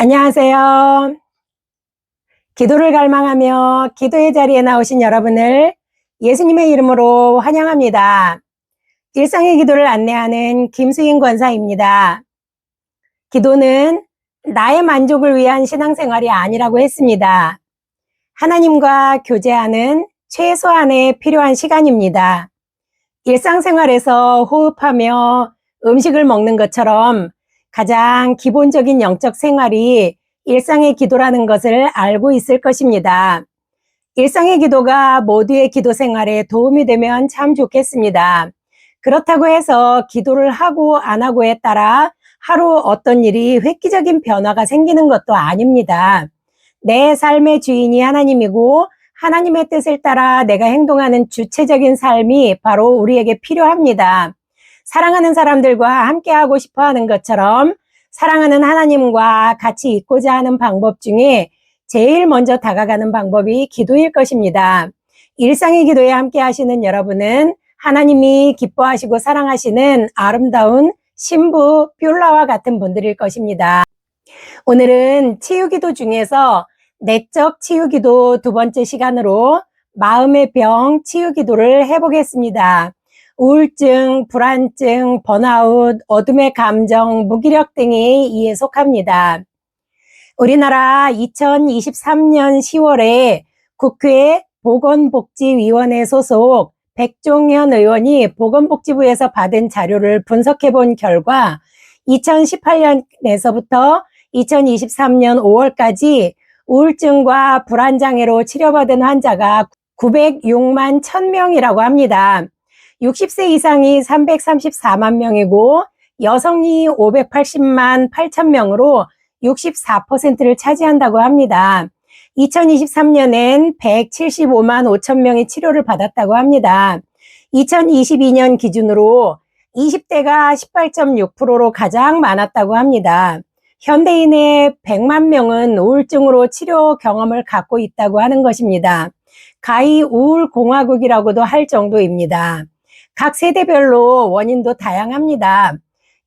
안녕하세요. 기도를 갈망하며 기도의 자리에 나오신 여러분을 예수님의 이름으로 환영합니다. 일상의 기도를 안내하는 김수인 권사입니다. 기도는 나의 만족을 위한 신앙생활이 아니라고 했습니다. 하나님과 교제하는 최소한의 필요한 시간입니다. 일상생활에서 호흡하며 음식을 먹는 것처럼 가장 기본적인 영적 생활이 일상의 기도라는 것을 알고 있을 것입니다. 일상의 기도가 모두의 기도 생활에 도움이 되면 참 좋겠습니다. 그렇다고 해서 기도를 하고 안 하고에 따라 하루 어떤 일이 획기적인 변화가 생기는 것도 아닙니다. 내 삶의 주인이 하나님이고 하나님의 뜻을 따라 내가 행동하는 주체적인 삶이 바로 우리에게 필요합니다. 사랑하는 사람들과 함께하고 싶어 하는 것처럼 사랑하는 하나님과 같이 있고자 하는 방법 중에 제일 먼저 다가가는 방법이 기도일 것입니다. 일상의 기도에 함께 하시는 여러분은 하나님이 기뻐하시고 사랑하시는 아름다운 신부 뷰라와 같은 분들일 것입니다. 오늘은 치유기도 중에서 내적 치유기도 두 번째 시간으로 마음의 병 치유기도를 해보겠습니다. 우울증, 불안증, 번아웃, 어둠의 감정, 무기력 등이 이에 속합니다. 우리나라 2023년 10월에 국회 보건복지위원회 소속 백종현 의원이 보건복지부에서 받은 자료를 분석해 본 결과 2018년에서부터 2023년 5월까지 우울증과 불안장애로 치료받은 환자가 906만 1000명이라고 합니다. 60세 이상이 334만 명이고 여성이 580만 8천 명으로 64%를 차지한다고 합니다. 2023년엔 175만 5천 명이 치료를 받았다고 합니다. 2022년 기준으로 20대가 18.6%로 가장 많았다고 합니다. 현대인의 100만 명은 우울증으로 치료 경험을 갖고 있다고 하는 것입니다. 가히 우울공화국이라고도 할 정도입니다. 각 세대별로 원인도 다양합니다.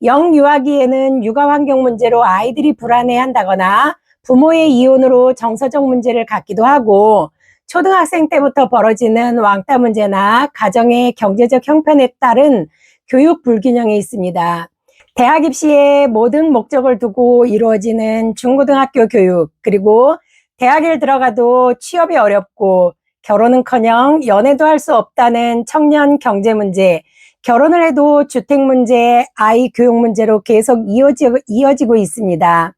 영유아기에는 육아 환경 문제로 아이들이 불안해 한다거나 부모의 이혼으로 정서적 문제를 갖기도 하고 초등학생 때부터 벌어지는 왕따 문제나 가정의 경제적 형편에 따른 교육 불균형이 있습니다. 대학 입시의 모든 목적을 두고 이루어지는 중고등학교 교육, 그리고 대학에 들어가도 취업이 어렵고 결혼은커녕 연애도 할 수 없다는 청년 경제 문제, 결혼을 해도 주택 문제, 아이 교육 문제로 계속 이어지고, 이어지고 있습니다.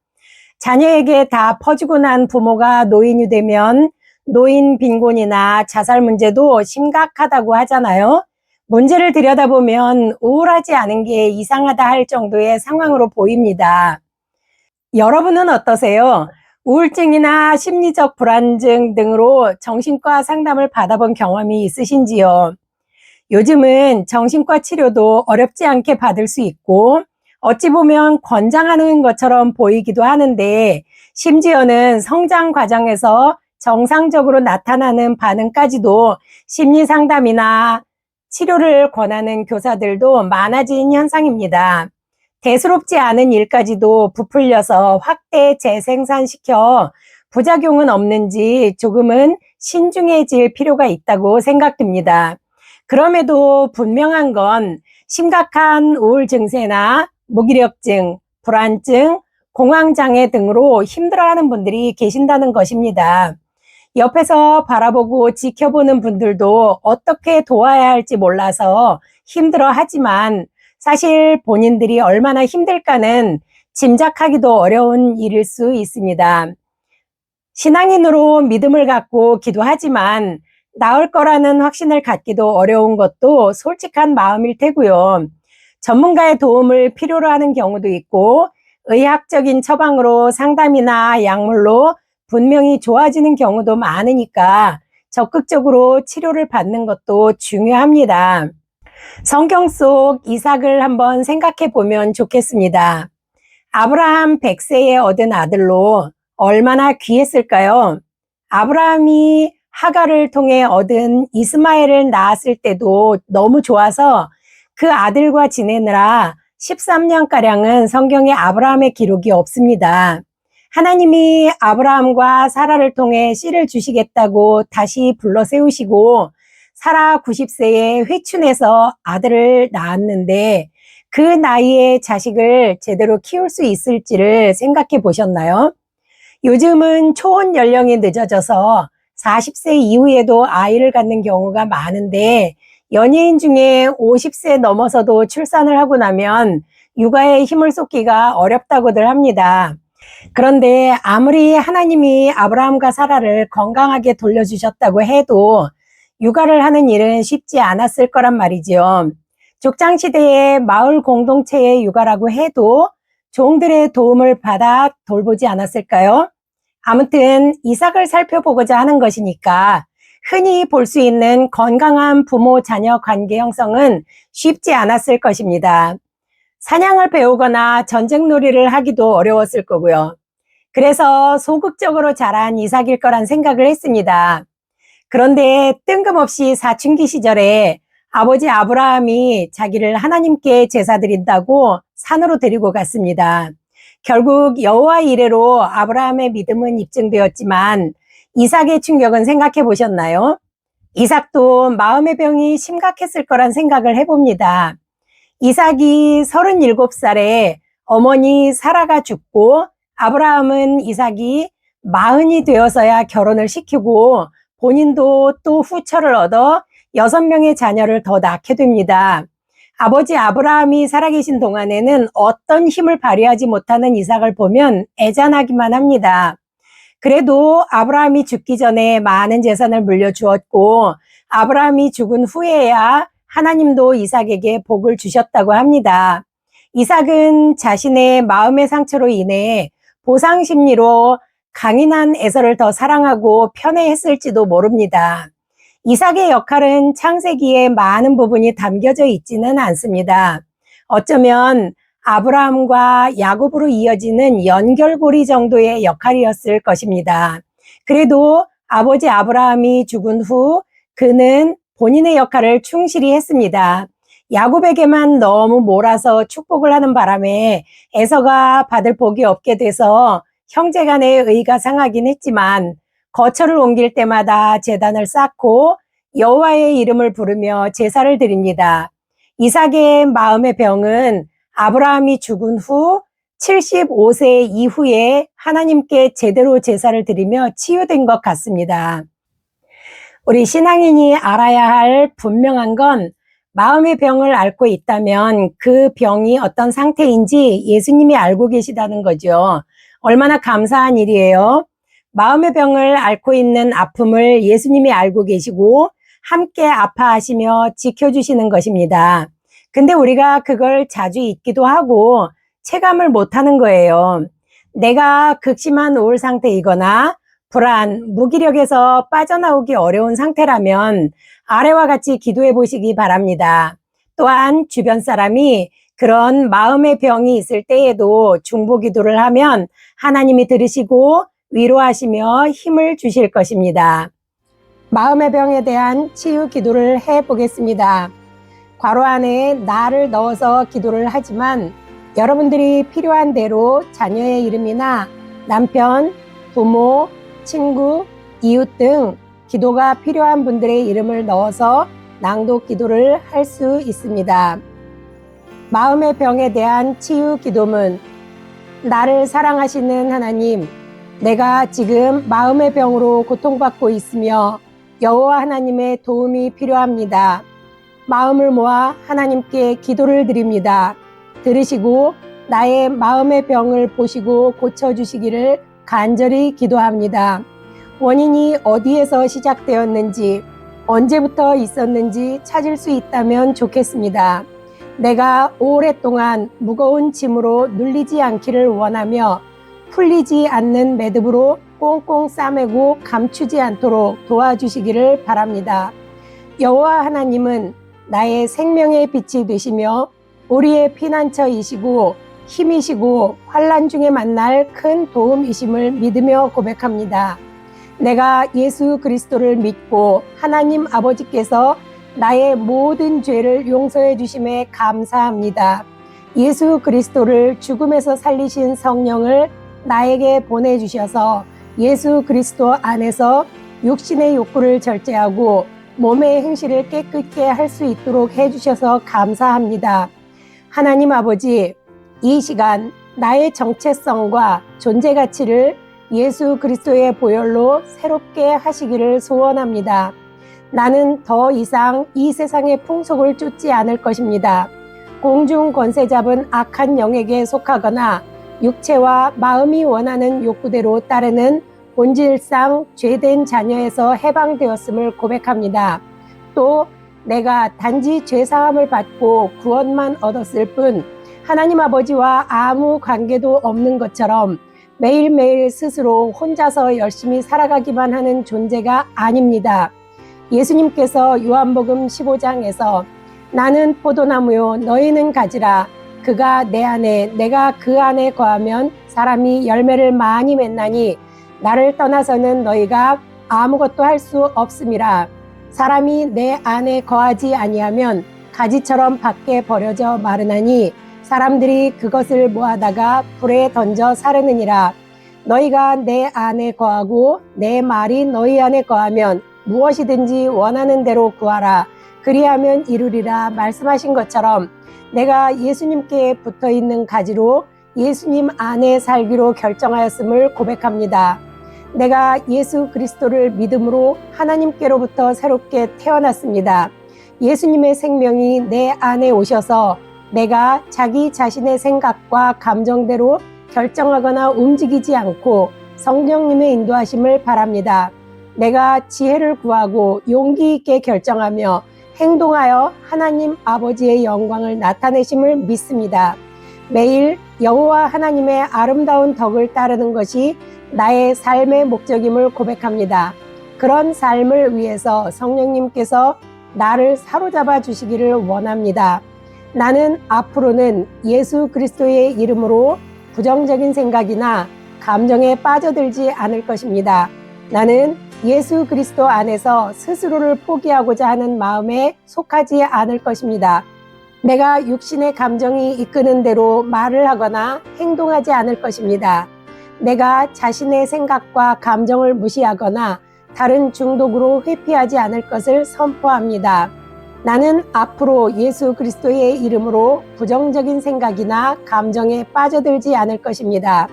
자녀에게 다 퍼주고 난 부모가 노인이 되면 노인 빈곤이나 자살 문제도 심각하다고 하잖아요. 문제를 들여다보면 우울하지 않은 게 이상하다 할 정도의 상황으로 보입니다. 여러분은 어떠세요? 우울증이나 심리적 불안증 등으로 정신과 상담을 받아본 경험이 있으신지요? 요즘은 정신과 치료도 어렵지 않게 받을 수 있고 어찌 보면 권장하는 것처럼 보이기도 하는데 심지어는 성장 과정에서 정상적으로 나타나는 반응까지도 심리 상담이나 치료를 권하는 교사들도 많아진 현상입니다. 대수롭지 않은 일까지도 부풀려서 확대 재생산시켜 부작용은 없는지 조금은 신중해질 필요가 있다고 생각됩니다. 그럼에도 분명한 건 심각한 우울 증세나 무기력증, 불안증, 공황장애 등으로 힘들어하는 분들이 계신다는 것입니다. 옆에서 바라보고 지켜보는 분들도 어떻게 도와야 할지 몰라서 힘들어 하지만 사실 본인들이 얼마나 힘들까는 짐작하기도 어려운 일일 수 있습니다. 신앙인으로 믿음을 갖고 기도하지만 나을 거라는 확신을 갖기도 어려운 것도 솔직한 마음일 테고요. 전문가의 도움을 필요로 하는 경우도 있고 의학적인 처방으로 상담이나 약물로 분명히 좋아지는 경우도 많으니까 적극적으로 치료를 받는 것도 중요합니다. 성경 속 이삭을 한번 생각해 보면 좋겠습니다. 아브라함 100세에 얻은 아들로 얼마나 귀했을까요? 아브라함이 하가를 통해 얻은 이스마엘을 낳았을 때도 너무 좋아서 그 아들과 지내느라 13년가량은 성경에 아브라함의 기록이 없습니다. 하나님이 아브라함과 사라를 통해 씨를 주시겠다고 다시 불러 세우시고 사라 90세에 회춘해서 아들을 낳았는데 그 나이에 자식을 제대로 키울 수 있을지를 생각해 보셨나요? 요즘은 초혼 연령이 늦어져서 40세 이후에도 아이를 갖는 경우가 많은데 연예인 중에 50세 넘어서도 출산을 하고 나면 육아에 힘을 쏟기가 어렵다고들 합니다. 그런데 아무리 하나님이 아브라함과 사라를 건강하게 돌려주셨다고 해도 육아를 하는 일은 쉽지 않았을 거란 말이지요. 족장시대의 마을 공동체의 육아라고 해도 종들의 도움을 받아 돌보지 않았을까요? 아무튼 이삭을 살펴보고자 하는 것이니까 흔히 볼 수 있는 건강한 부모 자녀 관계 형성은 쉽지 않았을 것입니다. 사냥을 배우거나 전쟁 놀이를 하기도 어려웠을 거고요. 그래서 소극적으로 자란 이삭일 거란 생각을 했습니다. 그런데 뜬금없이 사춘기 시절에 아버지 아브라함이 자기를 하나님께 제사 드린다고 산으로 데리고 갔습니다. 결국 여호와 이래로 아브라함의 믿음은 입증되었지만 이삭의 충격은 생각해 보셨나요? 이삭도 마음의 병이 심각했을 거란 생각을 해봅니다. 이삭이 37살에 어머니 사라가 죽고 아브라함은 이삭이 마흔이 되어서야 결혼을 시키고 본인도 또 후처를 얻어 여섯 명의 자녀를 더 낳게 됩니다. 아버지 아브라함이 살아계신 동안에는 어떤 힘을 발휘하지 못하는 이삭을 보면 애잔하기만 합니다. 그래도 아브라함이 죽기 전에 많은 재산을 물려주었고 아브라함이 죽은 후에야 하나님도 이삭에게 복을 주셨다고 합니다. 이삭은 자신의 마음의 상처로 인해 보상 심리로 강인한 에서를 더 사랑하고 편애했을지도 모릅니다. 이삭의 역할은 창세기에 많은 부분이 담겨져 있지는 않습니다. 어쩌면 아브라함과 야곱으로 이어지는 연결고리 정도의 역할이었을 것입니다. 그래도 아버지 아브라함이 죽은 후 그는 본인의 역할을 충실히 했습니다. 야곱에게만 너무 몰아서 축복을 하는 바람에 에서가 받을 복이 없게 돼서 형제 간의 의가 상하긴 했지만 거처를 옮길 때마다 재단을 쌓고 여호와의 이름을 부르며 제사를 드립니다. 이삭의 마음의 병은 아브라함이 죽은 후 75세 이후에 하나님께 제대로 제사를 드리며 치유된 것 같습니다. 우리 신앙인이 알아야 할 분명한 건 마음의 병을 앓고 있다면 그 병이 어떤 상태인지 예수님이 알고 계시다는 거죠. 얼마나 감사한 일이에요. 마음의 병을 앓고 있는 아픔을 예수님이 알고 계시고 함께 아파하시며 지켜주시는 것입니다. 근데 우리가 그걸 자주 잊기도 하고 체감을 못하는 거예요. 내가 극심한 우울 상태이거나 불안, 무기력에서 빠져나오기 어려운 상태라면 아래와 같이 기도해 보시기 바랍니다. 또한 주변 사람이 그런 마음의 병이 있을 때에도 중보 기도를 하면 하나님이 들으시고 위로하시며 힘을 주실 것입니다. 마음의 병에 대한 치유 기도를 해 보겠습니다. 괄호 안에 나를 넣어서 기도를 하지만 여러분들이 필요한 대로 자녀의 이름이나 남편, 부모, 친구, 이웃 등 기도가 필요한 분들의 이름을 넣어서 낭독 기도를 할 수 있습니다. 마음의 병에 대한 치유 기도문 나를 사랑하시는 하나님 내가 지금 마음의 병으로 고통받고 있으며 여호와 하나님의 도움이 필요합니다. 마음을 모아 하나님께 기도를 드립니다. 들으시고 나의 마음의 병을 보시고 고쳐주시기를 간절히 기도합니다. 원인이 어디에서 시작되었는지, 언제부터 있었는지 찾을 수 있다면 좋겠습니다. 내가 오랫동안 무거운 짐으로 눌리지 않기를 원하며 풀리지 않는 매듭으로 꽁꽁 싸매고 감추지 않도록 도와주시기를 바랍니다. 여호와 하나님은 나의 생명의 빛이 되시며 우리의 피난처이시고 힘이시고 환란 중에 만날 큰 도움이심을 믿으며 고백합니다. 내가 예수 그리스도를 믿고 하나님 아버지께서 나의 모든 죄를 용서해 주심에 감사합니다. 예수 그리스도를 죽음에서 살리신 성령을 나에게 보내주셔서 예수 그리스도 안에서 육신의 욕구를 절제하고 몸의 행실을 깨끗게 할 수 있도록 해주셔서 감사합니다. 하나님 아버지, 이 시간 나의 정체성과 존재 가치를 예수 그리스도의 보혈로 새롭게 하시기를 소원합니다. 나는 더 이상 이 세상의 풍속을 쫓지 않을 것입니다. 공중 권세 잡은 악한 영에게 속하거나 육체와 마음이 원하는 욕구대로 따르는 본질상 죄된 자녀에서 해방되었음을 고백합니다. 또 내가 단지 죄사함을 받고 구원만 얻었을 뿐 하나님 아버지와 아무 관계도 없는 것처럼 매일매일 스스로 혼자서 열심히 살아가기만 하는 존재가 아닙니다. 예수님께서 요한복음 15장에서 나는 포도나무요 너희는 가지라. 그가 내 안에 내가 그 안에 거하면 사람이 열매를 많이 맺나니 나를 떠나서는 너희가 아무것도 할 수 없음이라. 사람이 내 안에 거하지 아니하면 가지처럼 밖에 버려져 마르나니 사람들이 그것을 모아다가 불에 던져 사르느니라. 너희가 내 안에 거하고 내 말이 너희 안에 거하면 무엇이든지 원하는 대로 구하라 그리하면 이루리라 말씀하신 것처럼 내가 예수님께 붙어 있는 가지로 예수님 안에 살기로 결정하였음을 고백합니다. 내가 예수 그리스도를 믿음으로 하나님께로부터 새롭게 태어났습니다. 예수님의 생명이 내 안에 오셔서 내가 자기 자신의 생각과 감정대로 결정하거나 움직이지 않고 성령님의 인도하심을 바랍니다. 내가 지혜를 구하고 용기 있게 결정하며 행동하여 하나님 아버지의 영광을 나타내심을 믿습니다. 매일 여호와 하나님의 아름다운 덕을 따르는 것이 나의 삶의 목적임을 고백합니다. 그런 삶을 위해서 성령님께서 나를 사로잡아 주시기를 원합니다. 나는 앞으로는 예수 그리스도의 이름으로 부정적인 생각이나 감정에 빠져들지 않을 것입니다. 나는 예수 그리스도 안에서 스스로를 포기하고자 하는 마음에 속하지 않을 것입니다. 내가 육신의 감정이 이끄는 대로 말을 하거나 행동하지 않을 것입니다. 내가 자신의 생각과 감정을 무시하거나 다른 중독으로 회피하지 않을 것을 선포합니다. 나는 앞으로 예수 그리스도의 이름으로 부정적인 생각이나 감정에 빠져들지 않을 것입니다.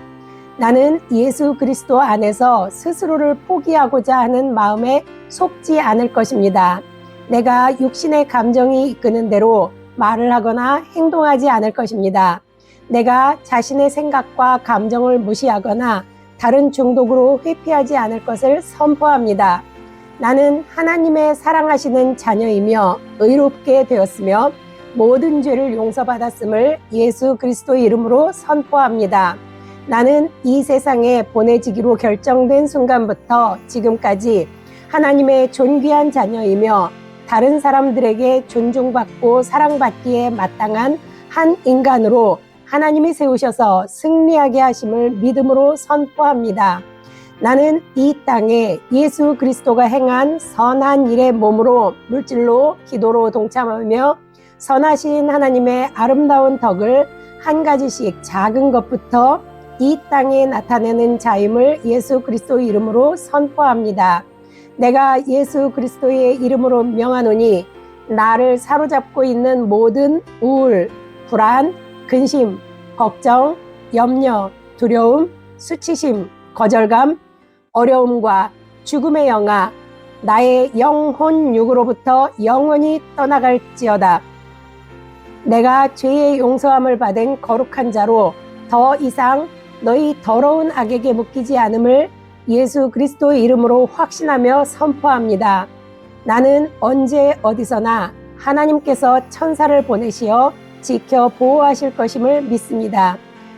나는 예수 그리스도 안에서 스스로를 포기하고자 하는 마음에 속지 않을 것입니다. 내가 육신의 감정이 이끄는 대로 말을 하거나 행동하지 않을 것입니다. 내가 자신의 생각과 감정을 무시하거나 다른 중독으로 회피하지 않을 것을 선포합니다. 나는 하나님의 사랑하시는 자녀이며 의롭게 되었으며 모든 죄를 용서받았음을 예수 그리스도 이름으로 선포합니다. 나는 이 세상에 보내지기로 결정된 순간부터 지금까지 하나님의 존귀한 자녀이며 다른 사람들에게 존중받고 사랑받기에 마땅한 한 인간으로 하나님이 세우셔서 승리하게 하심을 믿음으로 선포합니다. 나는 이 땅에 예수 그리스도가 행한 선한 일의 몸으로 물질로 기도로 동참하며 선하신 하나님의 아름다운 덕을 한 가지씩 작은 것부터 이 땅에 나타내는 자임을 예수 그리스도 이름으로 선포합니다. 내가 예수 그리스도의 이름으로 명하노니 나를 사로잡고 있는 모든 우울, 불안, 근심, 걱정, 염려, 두려움, 수치심, 거절감, 어려움과 죽음의 영아, 나의 영혼 육으로부터 영원히 떠나갈지어다. 내가 죄의 용서함을 받은 거룩한 자로 더 이상 너희 더러운 악에게 묶이지 않음을 예수 그리스도 이름으로 확신하며 선포합니다. 나는 언제 어디서나 하나님께서 천사를 보내시어 지켜 보호하실 것임을 믿습니다.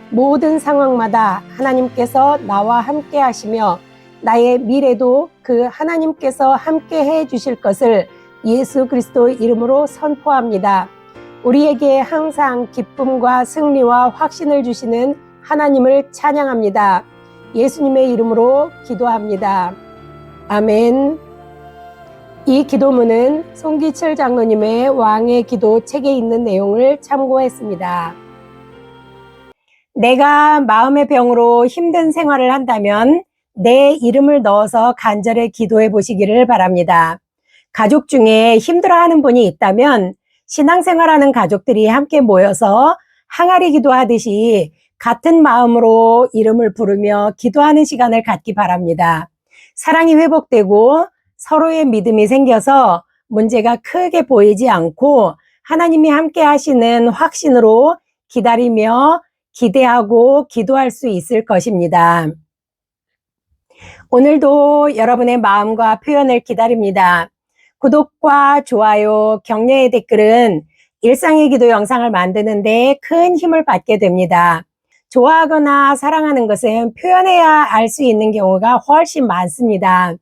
모든 상황마다 하나님께서 나와 함께 하시며 나의 미래도 그 하나님께서 함께 해 주실 것을 예수 그리스도 이름으로 선포합니다. 우리에게 항상 기쁨과 승리와 확신을 주시는 하나님을 찬양합니다. 예수님의 이름으로 기도합니다. 아멘. 이 기도문은 송기철 장로님의 왕의 기도 책에 있는 내용을 참고했습니다. 내가 마음의 병으로 힘든 생활을 한다면 내 이름을 넣어서 간절히 기도해 보시기를 바랍니다. 가족 중에 힘들어하는 분이 있다면 신앙생활하는 가족들이 함께 모여서 항아리 기도하듯이 같은 마음으로 이름을 부르며 기도하는 시간을 갖기 바랍니다. 사랑이 회복되고 서로의 믿음이 생겨서 문제가 크게 보이지 않고 하나님이 함께 하시는 확신으로 기다리며 기대하고 기도할 수 있을 것입니다. 오늘도 여러분의 마음과 표현을 기다립니다. 구독과 좋아요, 격려의 댓글은 일상의 기도 영상을 만드는데 큰 힘을 받게 됩니다. 좋아하거나 사랑하는 것은 표현해야 알 수 있는 경우가 훨씬 많습니다.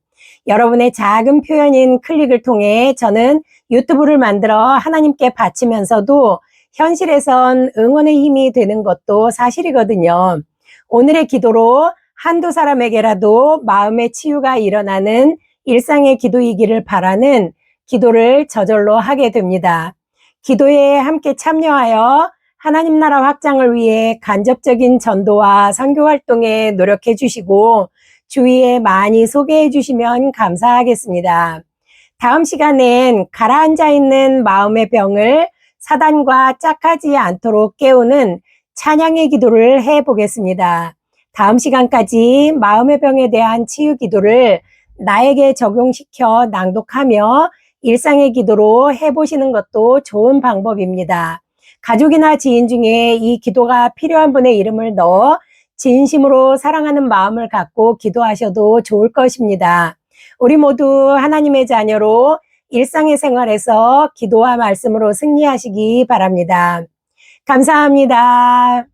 여러분의 작은 표현인 클릭을 통해 저는 유튜브를 만들어 하나님께 바치면서도 현실에선 응원의 힘이 되는 것도 사실이거든요. 오늘의 기도로 한두 사람에게라도 마음의 치유가 일어나는 일상의 기도이기를 바라는 기도를 저절로 하게 됩니다. 기도에 함께 참여하여 하나님 나라 확장을 위해 간접적인 전도와 선교 활동에 노력해 주시고 주위에 많이 소개해 주시면 감사하겠습니다. 다음 시간엔 가라앉아 있는 마음의 병을 사단과 짝하지 않도록 깨우는 찬양의 기도를 해 보겠습니다. 다음 시간까지 마음의 병에 대한 치유 기도를 나에게 적용시켜 낭독하며 일상의 기도로 해보시는 것도 좋은 방법입니다. 가족이나 지인 중에 이 기도가 필요한 분의 이름을 넣어 진심으로 사랑하는 마음을 갖고 기도하셔도 좋을 것입니다. 우리 모두 하나님의 자녀로 일상의 생활에서 기도와 말씀으로 승리하시기 바랍니다. 감사합니다.